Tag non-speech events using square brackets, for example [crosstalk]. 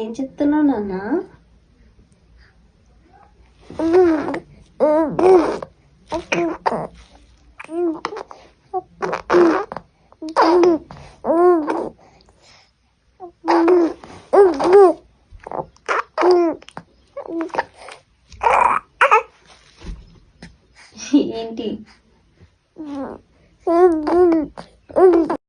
ఏం చెప్తున్నావు నాన్న [laughs] ఏంటి